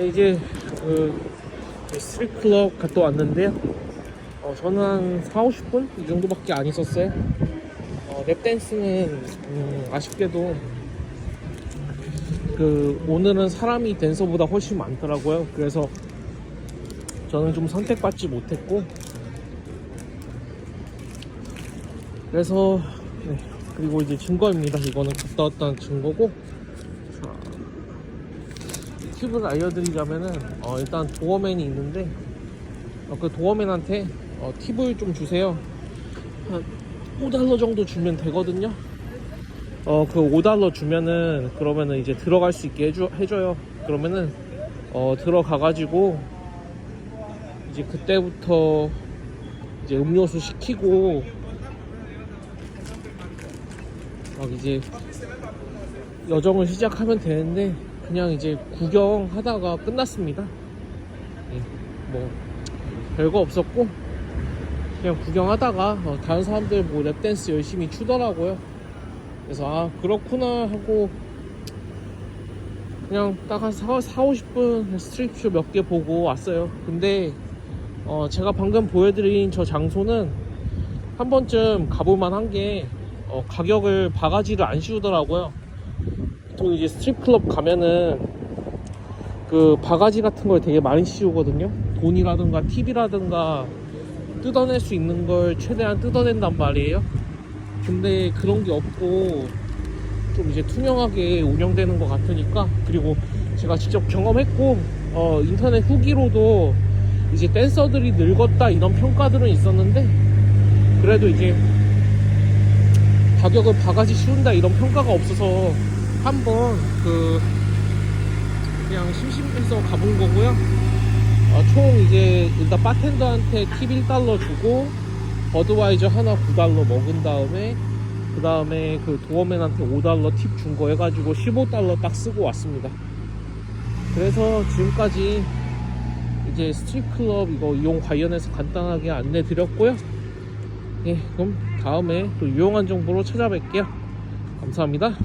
네, 이제 그 스트릿 클럽 갔다 왔는데요. 어, 저는 한 4, 50분 이 정도밖에 안 있었어요. 어, 랩댄스는 음, 아쉽게도 그 오늘은 사람이 댄서보다 훨씬 많더라고요. 그래서 저는 좀 선택받지 못했고 그래서 네, 그리고 이제 증거입니다. 이거는 갔다 왔다는 증거고 자, 팁을 알려드리자면은 어, 일단 도어맨이 있는데 어, 그 도어맨한테 어, 팁을 좀 주세요. 한 5달러 정도 주면 되거든요. 어, 그 5달러 주면은 그러면은 이제 들어갈 수 있게 해줘, 해줘요. 그러면은 어, 들어가가지고 이제 그때부터 이제 음료수 시키고 막 이제 여정을 시작하면 되는데 그냥 이제 구경하다가 끝났습니다. 예, 뭐 별거 없었고 그냥 구경하다가 어, 다른 사람들 뭐 랩댄스 열심히 추더라고요. 그래서 아 그렇구나 하고 그냥 딱 한 4, 4 50분 스트릿쇼 몇 개 보고 왔어요. 근데 어, 제가 방금 보여드린 저 장소는 한 번쯤 가볼만 한게 어, 가격을 바가지를 안 씌우더라고요. 보통 이제 스트립 클럽 가면은 그 바가지 같은 걸 되게 많이 씌우거든요. 돈이라든가 팁이라든가 뜯어낼 수 있는 걸 최대한 뜯어낸단 말이에요. 근데 그런 게 없고 좀 이제 투명하게 운영되는 것 같으니까 그리고 제가 직접 경험했고 어, 인터넷 후기로도 이제 댄서들이 늙었다 이런 평가들은 있었는데 그래도 이제 가격을 바가지 씌운다 이런 평가가 없어서 한번 그 그냥 심심해서 가본 거고요. 어, 총 이제 일단 바텐더한테 팁 1달러 주고 버드와이저 하나 9달러 먹은 다음에 그 다음에 그 도어맨한테 5달러 팁 준 거 해가지고 15달러 딱 쓰고 왔습니다. 그래서 지금까지 이제 스트릿클럽 이거 이용 관련해서 간단하게 안내 드렸고요. 예, 그럼 다음에 또 유용한 정보로 찾아뵐게요. 감사합니다.